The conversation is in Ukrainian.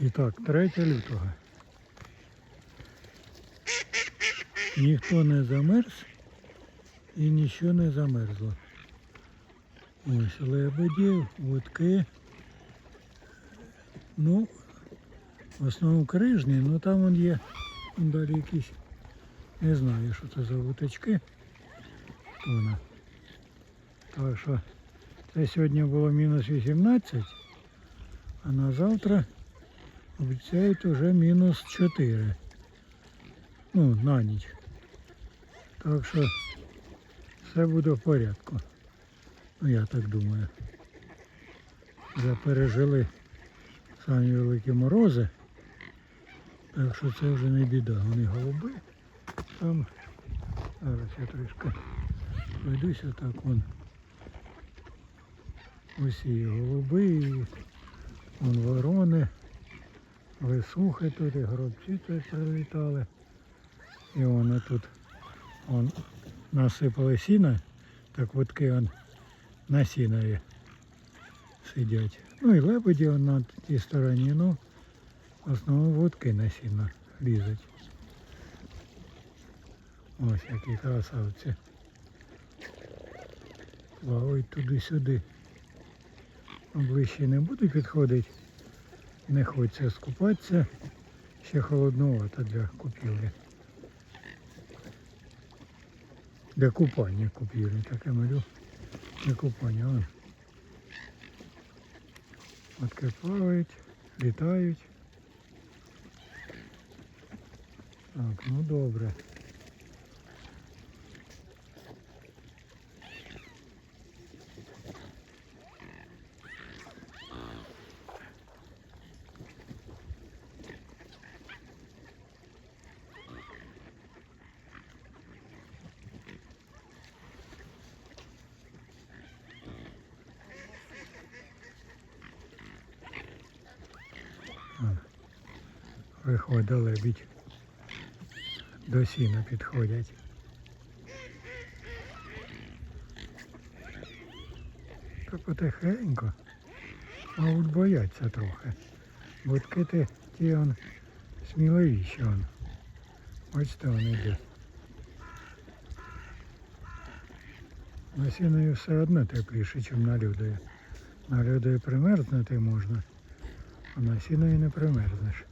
І так, 3 лютого. Ніхто не замерз і нічого не замерзло. Ось лебеді, вудки. Ну, в основному крижні, ну там вон є далі якісь. Не знаю, що це за вуточки. Вона. Так що це сьогодні було мінус 18, а на завтра обіцяють вже мінус 4. Ну, на ніч. Так що все буде в порядку. Ну я так думаю. Вже пережили самі великі морози. Так що це вже не біда. Вони голуби. Там зараз я трішки пройдуся так вон. Усі голуби, вон ворони, висухи тут, і гробці тут прилітали. І вони тут вон, насипали сіна, так вудки он на сінові сидять. Ну і лебеді он на тій стороні, ну в основному вудки на сіно лізуть. Ось які красавці. Плавають туди-сюди. Ближче не буду підходити. Не хочеться скупатися. Ще холодновато для купівлі. Для купання купівлі, таке малю. Для купання. Вон. Матки плавають, літають. Так, ну добре. Виходить лебідь. До сіна підходять. Та потихеньку. Мабуть, бояться трохи. Будки ти ті он сміливіші он. Бачите, вони йде. На сіною все одно тепліше, ніж на людою. На людою примерзнути можна, а на сіною не примерзнеш.